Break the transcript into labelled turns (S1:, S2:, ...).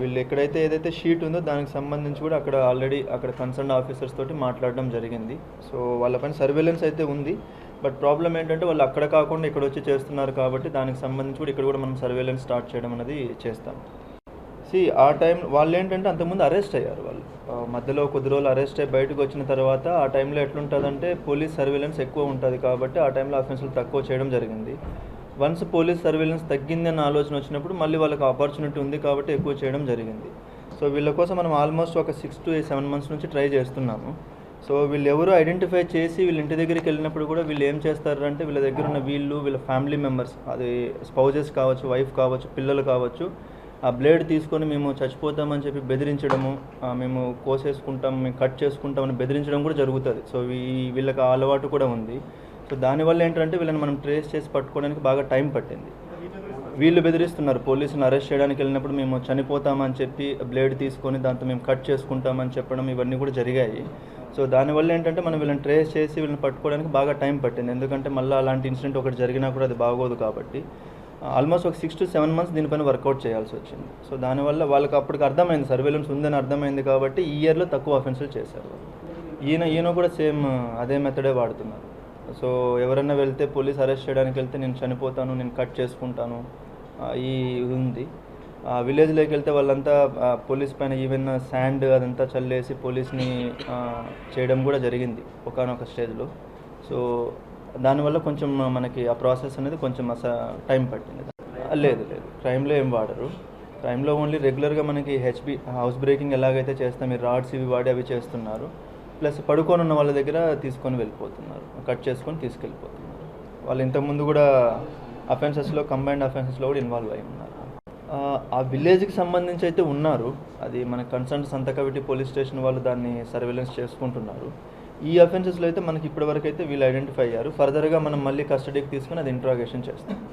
S1: వీళ్ళు ఎక్కడైతే ఏదైతే షీట్ ఉందో దానికి సంబంధించి కూడా అక్కడ ఆల్రెడీ అక్కడ కన్సర్న్ ఆఫీసర్స్ తోటి మాట్లాడడం జరిగింది. సో వాళ్ళ పైన సర్వేలెన్స్ అయితే ఉంది. బట్ ప్రాబ్లం ఏంటంటే వాళ్ళు అక్కడ కాకుండా ఇక్కడ వచ్చి చేస్తున్నారు కాబట్టి దానికి సంబంధించి కూడా ఇక్కడ కూడా మనం సర్వేలెన్స్ స్టార్ట్ చేయడం అనేది చేస్తాం. సి ఆ టైం వాళ్ళు ఏంటంటే అంతకుముందు అరెస్ట్ అయ్యారు వాళ్ళు. మధ్యలో కొద్ది రోజులు అరెస్ట్ అయ్యి బయటకు వచ్చిన తర్వాత ఆ టైంలో ఎట్లుంటుందంటే పోలీస్ సర్వేలెన్స్ ఎక్కువ ఉంటుంది కాబట్టి ఆ టైంలో అఫెన్సులు తక్కువ చేయడం జరిగింది. వన్స్ పోలీస్ సర్వేలెన్స్ తగ్గింది అన్న ఆలోచన వచ్చినప్పుడు మళ్ళీ వాళ్ళకి ఆపర్చునిటీ ఉంది కాబట్టి ఎక్కువ చేయడం జరిగింది. సో వీళ్ళ కోసం మనం ఆల్మోస్ట్ ఒక సిక్స్ టు సెవెన్ మంత్స్ నుంచి ట్రై చేస్తున్నాము. సో వీళ్ళు ఎవరు ఐడెంటిఫై చేసి వీళ్ళ ఇంటి దగ్గరికి వెళ్ళినప్పుడు కూడా వీళ్ళు ఏం చేస్తారు అంటే వీళ్ళ దగ్గర ఉన్న వీళ్ళు వీళ్ళ ఫ్యామిలీ మెంబర్స్ అది స్పౌజెస్ కావచ్చు వైఫ్ కావచ్చు పిల్లలు కావచ్చు ఆ బ్లేడ్ తీసుకొని మేము చచ్చిపోతామని చెప్పి బెదిరించడము మేము కోసేసుకుంటాం మేము కట్ చేసుకుంటామని బెదిరించడం కూడా జరుగుతుంది. సో ఈ వీళ్ళకి అలవాటు కూడా ఉంది. సో దానివల్ల ఏంటంటే వీళ్ళని మనం ట్రేస్ చేసి పట్టుకోవడానికి బాగా టైం పట్టింది. వీళ్ళు బెదిరిస్తున్నారు పోలీసుని అరెస్ట్ చేయడానికి వెళ్ళినప్పుడు మేము చనిపోతామని చెప్పి బ్లేడ్ తీసుకొని దాంతో మేము కట్ చేసుకుంటామని చెప్పడం ఇవన్నీ కూడా జరిగాయి. సో దానివల్ల ఏంటంటే మనం వీళ్ళని ట్రేస్ చేసి వీళ్ళని పట్టుకోవడానికి బాగా టైం పట్టింది. ఎందుకంటే మళ్ళీ అలాంటి ఇన్సిడెంట్ ఒకటి జరిగినా కూడా అది బాగోదు కాబట్టి ఆల్మోస్ట్ ఒక సిక్స్ టు సెవెన్ మంత్స్ దీనిపైన వర్కౌట్ చేయాల్సి వచ్చింది. సో దానివల్ల వాళ్ళకి అప్పటికి అర్థమైంది సర్వేలెన్స్ ఉందని అర్థమైంది కాబట్టి ఈ ఇయర్లో తక్కువ అఫెన్సులు చేశారు ఈయన ఈయన కూడా సేమ్ అదే మెథడే వాడుతున్నారు. సో ఎవరైనా వెళ్తే పోలీస్ అరెస్ట్ చేయడానికి వెళ్తే నేను చనిపోతాను నేను కట్ చేసుకుంటాను ఈ ఉంది. ఆ, విలేజ్లోకి వెళ్తే వాళ్ళంతా పోలీస్ పైన ఈవెన్ శాండ్ అదంతా చల్లేసి పోలీస్ని చేయడం కూడా జరిగింది ఒకనొక స్టేజ్లో సో దానివల్ల కొంచెం మనకి ఆ ప్రాసెస్ అనేది కొంచెం అస టైం పట్టింది. లేదు లేదు. క్రైమ్లో ఏం వాడరు. క్రైమ్లో ఓన్లీ రెగ్యులర్గా మనకి హెచ్బి హౌస్ బ్రేకింగ్ ఎలాగైతే చేస్తాం ఈ రాడ్స్ ఇవి వాడి అవి చేస్తున్నారు. ప్లస్ పడుకొని ఉన్న వాళ్ళ దగ్గర తీసుకొని వెళ్ళిపోతున్నారు. కట్ చేసుకొని తీసుకెళ్ళిపోతున్నారు. వాళ్ళు ఇంతకుముందు కూడా అఫెన్సెస్లో కంబైన్డ్ అఫెన్సెస్లో కూడా ఇన్వాల్వ్ అయి ఉన్నారు. ఆ, విలేజ్కి సంబంధించి అయితే ఉన్నారు. అది మన కన్సర్న్ సంతకవిటి పోలీస్ స్టేషన్ వాళ్ళు దాన్ని సర్వేలెన్స్ చేసుకుంటున్నారు. ఈ అఫెన్సెస్లో అయితే మనకి ఇప్పటివరకు అయితే వీళ్ళు ఐడెంటిఫై అయ్యారు. ఫర్దర్గా మనం మళ్ళీ కస్టడీకి తీసుకొని అది ఇంట్రాగేషన్ చేస్తాం